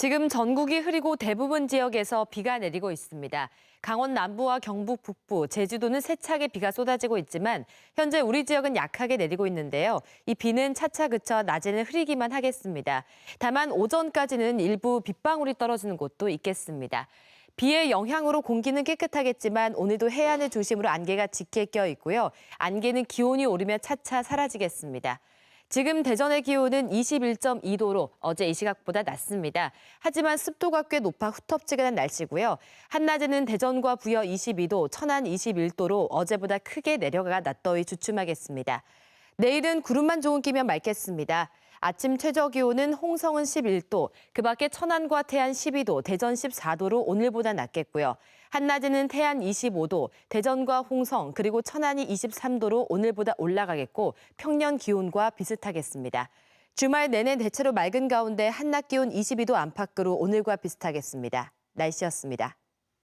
지금 전국이 흐리고 대부분 지역에서 비가 내리고 있습니다. 강원 남부와 경북 북부, 제주도는 세차게 비가 쏟아지고 있지만 현재 우리 지역은 약하게 내리고 있는데요. 이 비는 차차 그쳐 낮에는 흐리기만 하겠습니다. 다만 오전까지는 일부 빗방울이 떨어지는 곳도 있겠습니다. 비의 영향으로 공기는 깨끗하겠지만 오늘도 해안을 중심으로 안개가 짙게 껴 있고요. 안개는 기온이 오르면 차차 사라지겠습니다. 지금 대전의 기온은 21.2도로 어제 이 시각보다 낮습니다. 하지만 습도가 꽤 높아 후텁지근한 날씨고요. 한낮에는 대전과 부여 22도, 천안 21도로 어제보다 크게 내려가 낮더위 주춤하겠습니다. 내일은 구름만 조금 끼면 맑겠습니다. 아침 최저 기온은 홍성은 11도, 그 밖에 천안과 태안 12도, 대전 14도로 오늘보다 낮겠고요. 한낮에는 태안 25도, 대전과 홍성, 그리고 천안이 23도로 오늘보다 올라가겠고 평년 기온과 비슷하겠습니다. 주말 내내 대체로 맑은 가운데 한낮 기온 22도 안팎으로 오늘과 비슷하겠습니다. 날씨였습니다.